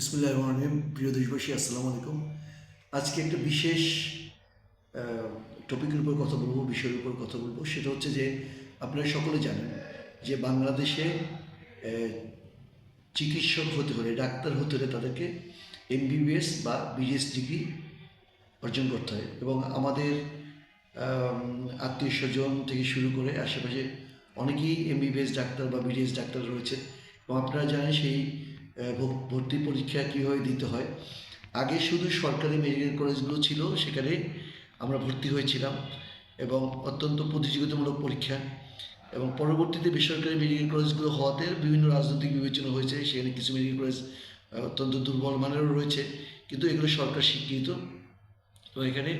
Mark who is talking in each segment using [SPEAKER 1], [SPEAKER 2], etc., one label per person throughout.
[SPEAKER 1] বিসমুল্লাহ রহমান রহিম। প্রিয় দেশবাসী, আসসালামু আলাইকুম। আজকে একটা বিশেষ টপিকের উপর কথা বলব, বিষয়ের উপর কথা বলব। সেটা হচ্ছে যে, আপনারা সকলে জানেন যে বাংলাদেশে চিকিৎসক হতে হলে, ডাক্তার হতে হলে তাদেরকে এমবিবিএস বা বিডিএস ডিগ্রি অর্জন করতে হয়। এবং আমাদের আত্মীয় স্বজন থেকে শুরু করে আশেপাশে অনেকেই এমবিবিএস ডাক্তার বা বিডিএস ডাক্তার রয়েছে। এবং আপনারা জানেন সেই ভর্তি পরীক্ষা কীভাবে দিতে হয়। আগে শুধু সরকারি মেডিকেল কলেজগুলো ছিল, সেখানে আমরা ভর্তি হয়েছিলাম এবং অত্যন্ত প্রতিযোগিতামূলক পরীক্ষা এবং পরবর্তীতে বেসরকারি মেডিকেল কলেজগুলো হওয়াতে বিভিন্ন রাজনৈতিক বিবেচনা হয়েছে, সেখানে কিছু মেডিকেল কলেজ অত্যন্ত দুর্বল মানেরও রয়েছে, কিন্তু এগুলো সরকার স্বীকৃত। তো এখানে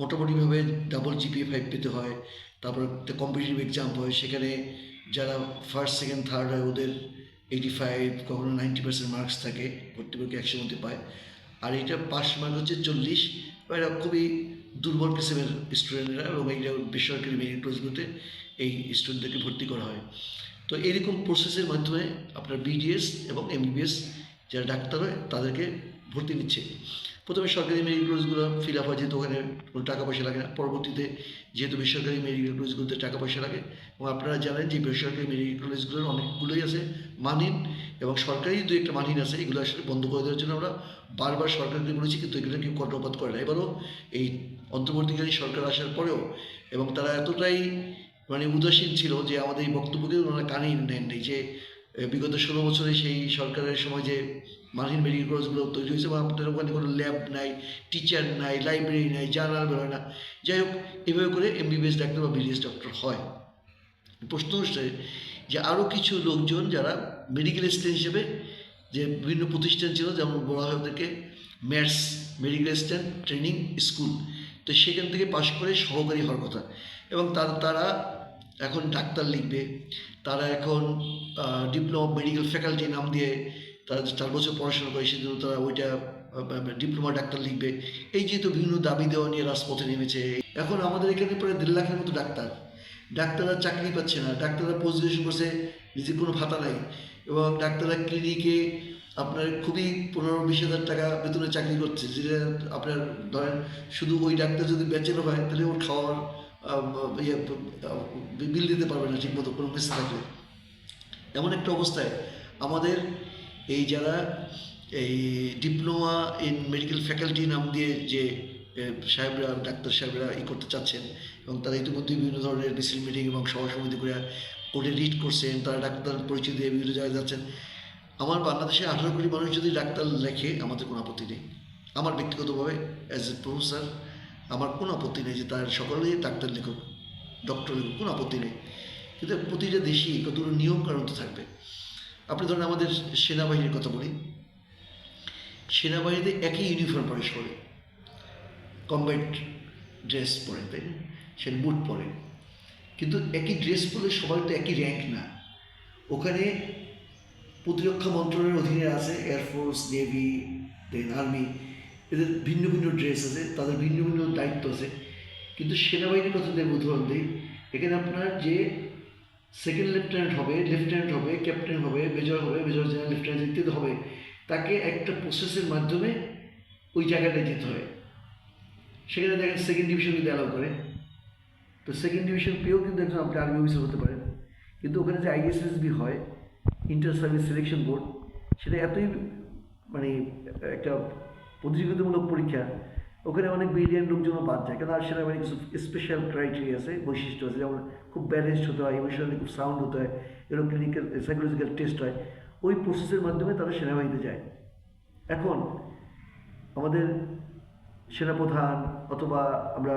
[SPEAKER 1] মোটামুটিভাবে ডাবল জিপিএ ফাইভ পেতে হয়, তারপর কম্পিটিটিভ এক্সাম হয়, সেখানে যারা ফার্স্ট সেকেন্ড থার্ড হয় ওদের এইটি ফাইভ কখনো নাইনটি পার্সেন্ট মার্কস থাকে, ভর্তি পরীক্ষা একশো মধ্যে পায়। আর এটা পাস মার্ক হচ্ছে চল্লিশ। এরা খুবই দুর্বল কিসেমের স্টুডেন্টরা এবং এইটা বেসরকারি মেরিট এই স্টুডেন্টদেরকে ভর্তি করা হয়। তো এইরকম প্রসেসের মাধ্যমে আপনার বিডিএস এবং এমবিবিএস যারা ডাক্তার হয়, তাদেরকে ভর্তি নিচ্ছে। প্রথমে সরকারি মেডিকেল কলেজগুলো ফিল আপ হয় যেহেতু ওখানে কোনো টাকা পয়সা লাগে না। পরবর্তীতে যেহেতু বেসরকারি মেডিকেল কলেজগুলোতে টাকা পয়সা লাগে, এবং আপনারা জানেন যে বেসরকারি মেডিকেল কলেজগুলোর অনেকগুলোই আছে মানহীন, এবং সরকারি দু একটা মানহীন আছে, এগুলো আসলে বন্ধ করে দেওয়ার জন্য আমরা বারবার সরকারকে বলেছি, কিন্তু এগুলো কেউ কর্ণপাত করে না। এবারও এই অন্তর্বর্তীকালীন সরকার আসার পরেও, এবং তারা এতটাই মানে উদাসীন ছিল যে আমাদের এই বক্তব্যকে ওনারা কানে নেন নেই যে বিগত ষোলো বছরে সেই সরকারের সময় যে মানহীন মেডিকেল কলেজগুলো তৈরি হয়েছে? বা আমাদের ওখানে কোনো ল্যাব নাই, টিচার নাই, লাইব্রেরি নাই, জার্নাল বেরোয় না। যাই হোক, এভাবে করে এমবিবিএস ডাক্তার বা বিডিএস ডক্টর হয়। প্রশ্ন হচ্ছে যে আরও কিছু লোকজন যারা মেডিকেল স্টুডেন্ট হিসেবে যে বিভিন্ন প্রতিষ্ঠান ছিল, যেমন বলা হয় ওদেরকে MATS medical stand training school. তো সেখান থেকে পাশ করে সহকারী হওয়ার কথা। এবং তার, তারা এখন ডাক্তার লিখবে, তারা এখন ডিপ্লোমা মেডিকেল ফ্যাকাল্টি নাম দিয়ে তারা চার বছর পড়াশোনা করে সেজন্য তারা ওইটা ডিপ্লোমা ডাক্তার লিখবে। এই যেহেতু বিভিন্ন দাবি দেওয়া নিয়ে রাজপথে নেমেছে, এখন আমাদের এখানে প্রায় দেড় লাখের মতো ডাক্তার। ডাক্তাররা চাকরি পাচ্ছে না, ডাক্তাররা পোস্ট করছে, নিজের কোনো ভাতা নাই। এবং ডাক্তাররা ক্লিনিকে আপনার খুবই পনেরো বিশ হাজার টাকা বেতনে চাকরি করছে। যেটা আপনার ধরেন শুধু ওই ডাক্তার যদি বেচেনো হয়, তাহলে ওর খাওয়ার ইয়ে বিল দিতে পারবে না ঠিক মতো কোনো মেসে থাকলে। এমন একটা অবস্থায় আমাদের এই যারা, এই ডিপ্লোমা ইন মেডিকেল ফ্যাকাল্টি নাম দিয়ে যে সাহেবরা, ডাক্তার সাহেবরা ই করতে চাচ্ছেন এবং তারা ইতিমধ্যে বিভিন্ন ধরনের মিছিল মিটিং এবং সভা সমিতি করে কোর্টে রিট করছেন, তারা ডাক্তার পরিচয় দিয়ে বিভিন্ন জায়গায় যাচ্ছেন। আমার বাংলাদেশে আঠারো কোটি মানুষ যদি ডাক্তার লেখে, আমাদের কোনো আপত্তি নেই। আমার ব্যক্তিগতভাবে অ্যাজ এ প্রফেসর আমার কোনো আপত্তি নেই যে তার সকলেই ডাক্তার লেখক ডক্টর লেখক, কোনো আপত্তি নেই। কিন্তু প্রতিটা দেশেই কতগুলো নিয়ম কারণ তো থাকবে। আপনি ধরেন আমাদের সেনাবাহিনীর কথা বলি। সেনাবাহিনীতে একই ইউনিফর্ম পরে সবাই কম্ব্যাট ড্রেস পরে, তাই না? সে বুট পরে। কিন্তু একই ড্রেস পরে সবার তো একই র্যাঙ্ক না। ওখানে প্রতিরক্ষা মন্ত্রণালয়ের অধীনে আছে এয়ারফোর্স নেভি দেন আর্মি এদের ভিন্ন ভিন্ন ড্রেস আছে, তাদের ভিন্ন ভিন্ন দায়িত্ব আছে। কিন্তু সেনাবাহিনীর কথা আমি উদাহরণ দিই, এখানে আপনার যে সেকেন্ড লেফটেন্যান্ট হবে লেফটেন্যান্ট হবে ক্যাপ্টেন হবে মেজর হবে মেজর জেনারেল লেফটেন্যান্ট ইত্যাদি হবে, তাকে একটা প্রসেসের মাধ্যমে ওই জায়গাটায় যেতে হয়। সেখানে দেখেন সেকেন্ড ডিভিশন যদি অ্যালাউ করে। তো সেকেন্ড ডিভিশন পেয়েও কিন্তু একজন আপনি আর্মি অফিসার হতে পারেন। কিন্তু ওখানে যে আইএসএসবি হয় ইন্টার সার্ভিস সিলেকশন বোর্ড সেটা এতই মানে একটা প্রতিযোগিতামূলক পরীক্ষা ওখানে অনেক বিলিয়ন লোকজনও বাদ যায়। কেন আর সেনাবাহিনী কিছু স্পেশাল ক্রাইটেরিয়া আছে, বৈশিষ্ট্য আছে। যেমন খুব ব্যালেন্সড হতে হয় ইমোশনালি খুব সাউন্ড হতে হয়, এরকম ক্লিনিক্যাল সাইকোলজিক্যাল টেস্ট হয়। ওই প্রসেসের মাধ্যমে তারা সেনাবাহিনীতে যায়। এখন আমাদের সেনাপ্রধান অথবা আমরা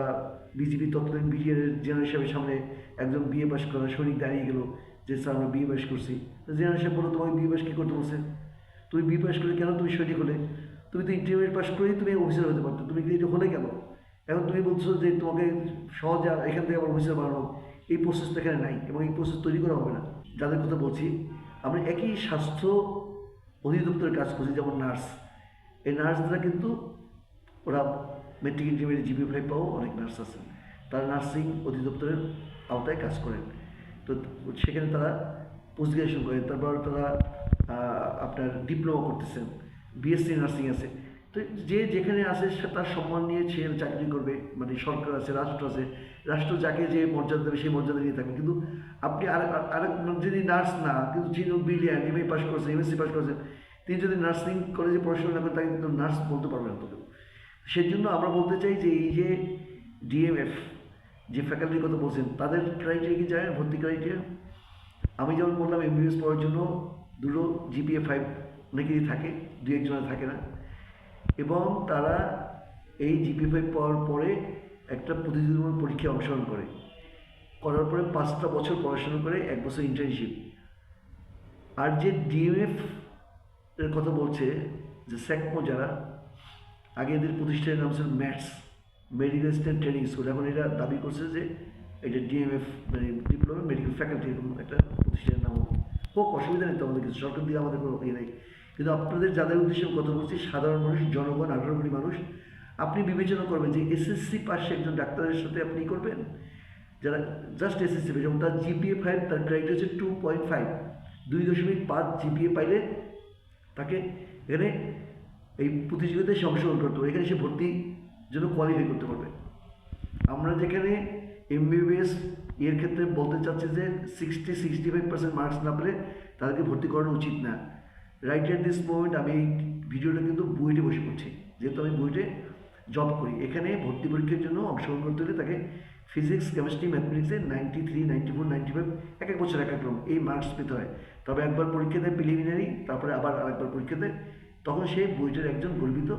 [SPEAKER 1] বিজেপি তৎকালীন বিডিআর জেনারেল সাহেবের সামনে একজন বিএ পাস করা সৈনিক দাঁড়িয়ে গেল যে, স্যার, আমরা বিএ পাস করছি। জেনারেল সাহেব বলো তোমাকে বিএ পাস কী করতে বলছে? তুমি বিএ পাস করে কেন তুমি সৈনিক হলে? তুমি তো ইন্টারমিডিয়েট পাস করেই তুমি অফিসার হতে পারতো। তুমি এটা হলে কেন? এখন তুমি বলছো যে তোমাকে সহজে এখান থেকে আবার অফিসার বানানো এই প্রসেসটা এখানে নাই এবং এই প্রসেস তৈরি করা হবে না। যাদের কথা বলছি, আমরা একই স্বাস্থ্য অধিদপ্তরের কাজ করছি, যেমন নার্স। এই নার্সরা কিন্তু ওরা মেট্রিক ইন্টারমিডিয়েট জিপি ফাইভ পাও, অনেক নার্স আছেন। তারা নার্সিং অধিদপ্তরের আওতায় কাজ করেন। তো সেখানে তারা পোস্ট গ্রাজুয়েশন করেন। তারপর তারা আপনার ডিপ্লোমা করতেছেন। বিএসসি নার্সিং আছে। তো যে যেখানে আছে, সে তার সম্মান নিয়ে সে চাকরি করবে মানে সরকার আছে, রাষ্ট্র আছে। রাষ্ট্র যাকে যে মর্যাদা দেবে, সেই মর্যাদা নিয়ে থাকবে। কিন্তু আপনি আরেক আরেক, যদি নার্স না, কিন্তু যিনি বিলিয়ান এম এ পাস করেছেন এমএসসি পাস করেছেন, তিনি যদি নার্সিং কলেজে পড়াশোনা করেন, তাকে কিন্তু নার্স বলতে পারবেন না তোকে। সেই জন্য আমরা বলতে চাই যে, এই যে ডিএমএফ যে ফ্যাকাল্টির কথা বলছেন, তাদের ক্রাইটেরিয়া কি জানেন? ভর্তি ক্রাইটেরিয়া আমি যেমন বললাম এমবিবিএস পড়ার জন্য দুটো জিপিএ ফাইভ অনেকেরই থাকে। দু একজনের থাকে না। এবং তারা এই জিপিএ ফাইভ পাওয়ার পরে একটা প্রতিযোগিতামূলক পরীক্ষায় অংশগ্রহণ করে। করার পরে পাঁচটা বছর পড়াশোনা করে, এক বছর ইন্টার্নশিপ আর যে ডিএমএফ এর কথা বলছে, যে স্যাকমো যারা, আগে এদের প্রতিষ্ঠানের নাম ছিল maths medical stand training school এখন এরা দাবি করছে যে এটা ডিএমএফ মানে ডিপ্লোমা, মেডিকেল ফ্যাকাল্টি এরকম একটা প্রতিষ্ঠানের নাম হোক, অসুবিধা নেই তো আমাদের কিছু। সরকার দিয়ে আমাদের কোনো ইয়ে নেই। কিন্তু আপনাদের যাদের উদ্দেশ্যে কথা বলছি, সাধারণ মানুষ, জনগণ আঠারো কোটি মানুষ, আপনি বিবেচনা করবেন যে এসএসসি পাশে একজন ডাক্তারের সাথে আপনি করবেন। যারা জাস্ট এসএসসি পেয়েছে যেমন তার জিপিএ ফাইভ তার ক্রাইটেরিয়া হচ্ছে টু পয়েন্ট ফাইভ দুই দশমিক পাঁচ জিপিএ পাইলে তাকে এখানে এই প্রতিযোগিতায় অংশগ্রহণ করতে পারবে এখানে সে ভর্তি জন্য কোয়ালিফাই করতে পারবে। আমরা যেখানে এমবিবিএস এর ক্ষেত্রে বলতে চাচ্ছি যে sixty sixty five percent marks না পেলে তাদেরকে ভর্তি করানো উচিত না। রাইট অ্যাট দিস মোমেন্ট আমি এই ভিডিওটা কিন্তু বুয়েটে বসে পড়ছি যেহেতু আমি বুয়েটে জব করি। এখানে ভর্তি পরীক্ষার জন্য অংশগ্রহণ করতে হলে তাকে physics chemistry ম্যাথমেটিক্সে ninety three ninety four ninety five এক এক বছর এক এক রকম এই মার্কস পেতে হয়। তবে একবার পরীক্ষা দেয় প্রিলিমিনারি তারপরে আবার আরেকবার পরীক্ষা দেয়। তখন সে বুয়েটের একজন গর্বিত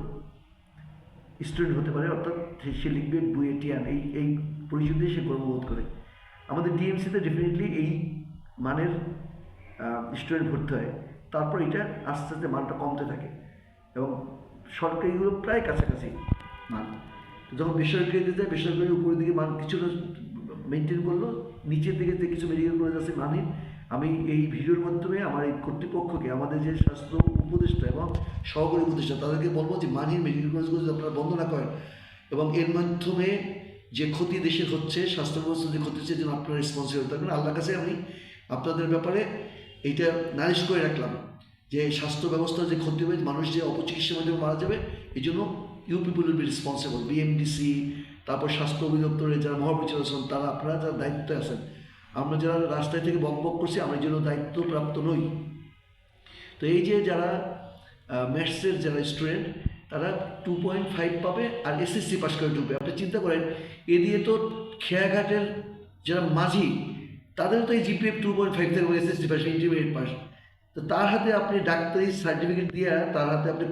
[SPEAKER 1] স্টুডেন্ট হতে পারে, অর্থাৎ সে লিখবে বুয়েটিয়ান। এই এই পরিচয় দিয়ে সে গর্ববোধ করে। আমাদের ডিএমসিতে ডেফিনেটলি এই মানের স্টুডেন্ট ভর্তি হয়। তারপর এটা আস্তে আস্তে মানটা কমতে থাকে। এবং সরকারিগুলো প্রায় কাছাকাছি মান যখন বেসরকারিতে যায় বেসরকারি উপরের দিকে মান কিছুটা মেনটেন করল, নিচের দিকে যে কিছু মেডিকেল কলেজ আছে মানে আমি এই ভিডিওর মাধ্যমে আমার এই কর্তৃপক্ষকে, আমাদের যে স্বাস্থ্য উপদেষ্টা এবং সহকারী উপদেষ্টা, তাদেরকে বলব যে মানির মেডিকেল কলেজগুলো যদি আপনারা বন্ধ না করেন এবং এর মাধ্যমে যে ক্ষতি দেশের হচ্ছে স্বাস্থ্য ব্যবস্থা যে ক্ষতি হচ্ছে যেন আপনারা রেসপন্সিবল থাকবেন। আল্লাহর কাছে আমি আপনাদের ব্যাপারে এইটা নালিশ করে রাখলাম যে স্বাস্থ্য ব্যবস্থার যে ক্ষতি হবে মানুষ যে অপচিকিৎসার মাধ্যমে মারা যাবে, এই জন্য you people will be responsible BMDC তারপর স্বাস্থ্য অধিদপ্তরের যারা মহাপরিচালক আছেন, তারা আপনারা যারা দায়িত্বে আছেন, আমরা যারা রাস্তায় থেকে বক বক করছি, আমরা জন্য দায়িত্বপ্রাপ্ত নই। তো এই যে যারা ম্যাথসের যারা স্টুডেন্ট তারা টু পয়েন্ট ফাইভ পাবে আর এসএসসি পাস করে ঢুকবে। আপনি চিন্তা করেন, এ দিয়ে তো খেয়াঘাটের যারা মাঝি তাদেরও তো এই জিপিএফ টু পয়েন্ট ফাইভ থেকে এসএসসি পাস ইন্টারমিডিয়েট পাস তো তার হাতে আপনি ডাক্তারি সার্টিফিকেট দিয়ে তার হাতে আপনি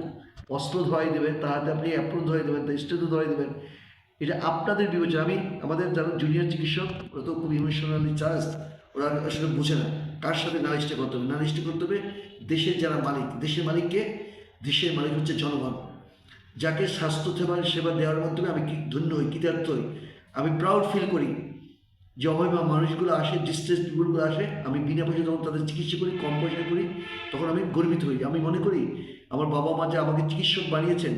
[SPEAKER 1] অস্ত্র ধরাই দেবেন, তার হাতে আপনি অ্যাপ্রন ধরাই দেবেন, তার স্টেজও ধরাই দেবেন। এটা আপনাদের বিবেচনা। আমি আমাদের যারা জুনিয়র চিকিৎসক, ওরা তো খুব ইমোশনালি চার্জ ওরা আসলে বোঝে না কার সাথে নালিশটা করতে হবে। নালিশটা করতে হবে দেশের যারা মালিক, দেশের মালিককে, দেশের মালিক হচ্ছে জনগণ। যাকে স্বাস্থ্য সেবা সেবা দেওয়ার মাধ্যমে আমি কি ধন্য হই কৃতার্থ হই, আমি প্রাউড ফিল করি। যে অভাবী মানুষগুলো আসে ডিস্ট্রেস পিপুলগুলো আসে, আমি বিনা পয়সা যখন তাদের চিকিৎসা করি, কম পয়সায় করি, তখন আমি গর্বিত হই। আমি মনে করি, আমার বাবা মা যে আমাকে চিকিৎসক বানিয়েছেন,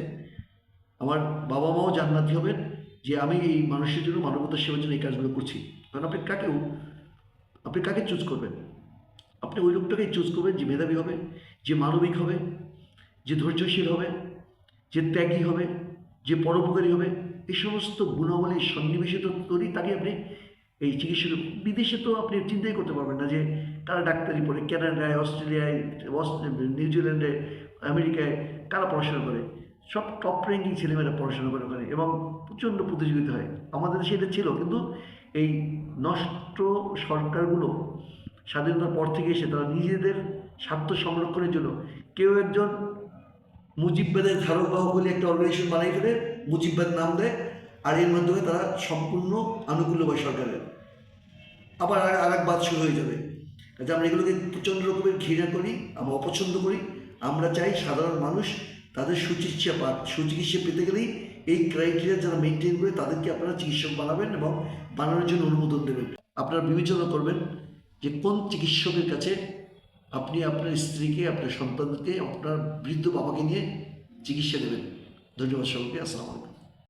[SPEAKER 1] আমার বাবা মাও জান্নাতি হবেন যে আমি এই মানুষের জন্য মানবতার সেবার জন্য এই কাজগুলো করছি। কারণ আপনি কাকেও আপনি কাকে চুজ করবেন? আপনি ওই লোকটাকেই চুজ করবেন যে মেধাবী হবে, যে মানবিক হবে, যে ধৈর্যশীল হবে, যে ত্যাগী হবে, যে পরোপকারী হবে। এই সমস্ত গুণাবলী সন্নিবেশিত করি তাকে আপনি এই চিকিৎসা বিদেশে তো আপনি চিন্তাই করতে পারবেন না যে কারা ডাক্তারি পড়ে কানাডায় অস্ট্রেলিয়ায় নিউজিল্যান্ডে, আমেরিকায় কারা পড়াশোনা করে? সব টপ র্যাঙ্কিং ছেলেমেয়েরা পড়াশোনা করে ওখানে এবং প্রচণ্ড প্রতিযোগিতা হয়। আমাদের দেশে এটা ছিল, কিন্তু এই নষ্ট সরকারগুলো স্বাধীনতার পর থেকে এসে তারা নিজেদের স্বার্থ সংরক্ষণের জন্য কেউ একজন মুজিববাদের ধারক বাহক বলে একটা অর্গানাইজেশন বানাই ফেলে, মুজিববাদ নাম দেয়, আর এর মাধ্যমে তারা সম্পূর্ণ আনুকূল্য হয় সরকারের। আবার আর এক বাদ শুরু হয়ে যাবে। কাজে আমরা এগুলোকে প্রচণ্ড রকমের ঘৃণা করি, আমরা অপছন্দ করি, আমরা চাই সাধারণ মানুষ তাদের সুচিকিৎসা পাক, সুচিকিৎসা পেতে গেলেই এই ক্রাইটেরিয়া যারা মেনটেন করে তাদেরকে আপনারা চিকিৎসক বানাবেন এবং বানানোর জন্য অনুমোদন দেবেন। আপনারা বিবেচনা করবেন যে কোন চিকিৎসকের কাছে আপনি আপনার স্ত্রীকে, আপনার সন্তানকে, আপনার বৃদ্ধ বাবাকে নিয়ে চিকিৎসা দেবেন। ধন্যবাদ সকলকে। আসসালামু আলাইকুম।